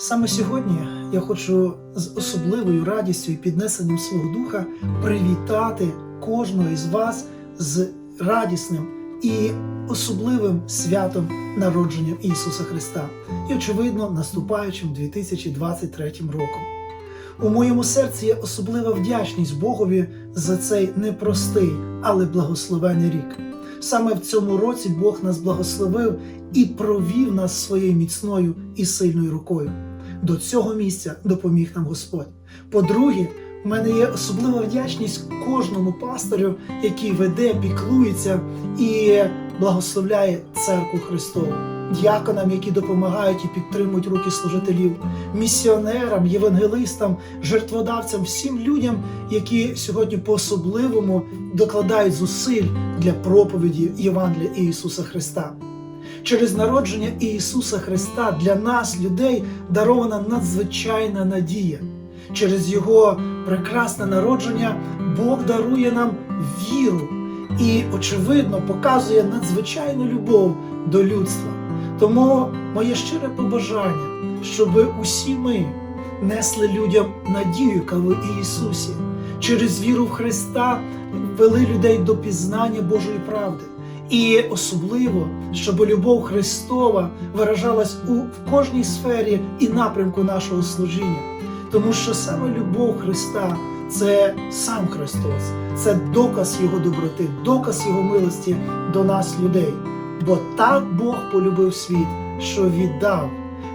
Саме сьогодні я хочу з особливою радістю і піднесенням свого духа привітати кожного із вас з радісним і особливим святом народження Ісуса Христа і, очевидно, наступаючим 2023 роком. У моєму серці є особлива вдячність Богові за цей непростий, але благословений рік. Саме в цьому році Бог нас благословив і провів нас своєю міцною і сильною рукою. До цього місця допоміг нам Господь. По-друге, в мене є особлива вдячність кожному пасторю, який веде, піклується і благословляє церкву Христову, діаконам, які допомагають і підтримують руки служителів, місіонерам, євангелистам, жертводавцям, всім людям, які сьогодні по-особливому докладають зусиль для проповіді Євангелія Ісуса Христа. Через народження Ісуса Христа для нас, людей, дарована надзвичайна надія. Через Його прекрасне народження Бог дарує нам віру і, очевидно, показує надзвичайну любов до людства. Тому моє щире побажання, щоб усі ми несли людям надію, яка в Ісусі, через віру в Христа вели людей до пізнання Божої правди. І особливо, щоб любов Христова виражалась у в кожній сфері і напрямку нашого служіння. Тому що саме любов Христа це сам Христос, це доказ Його доброти, доказ Його милості до нас, людей. Бо так Бог полюбив світ, що віддав.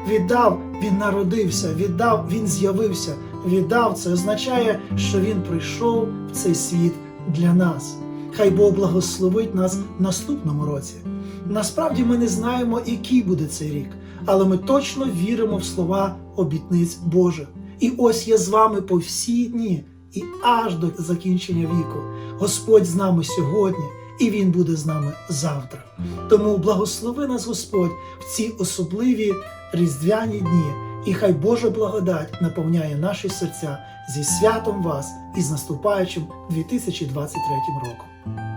Віддав, Він народився, віддав, Він з'явився. Віддав це означає, що Він прийшов в цей світ для нас. Хай Бог благословить нас в наступному році. Насправді ми не знаємо, який буде цей рік, але ми точно віримо в слова обітниць Божих. І ось я з вами по всі дні і аж до закінчення віку. Господь з нами сьогодні, і Він буде з нами завтра. Тому благослови нас Господь в ці особливі різдвяні дні, і хай Божа благодать наповняє наші серця зі святом вас і з наступаючим 2023 роком.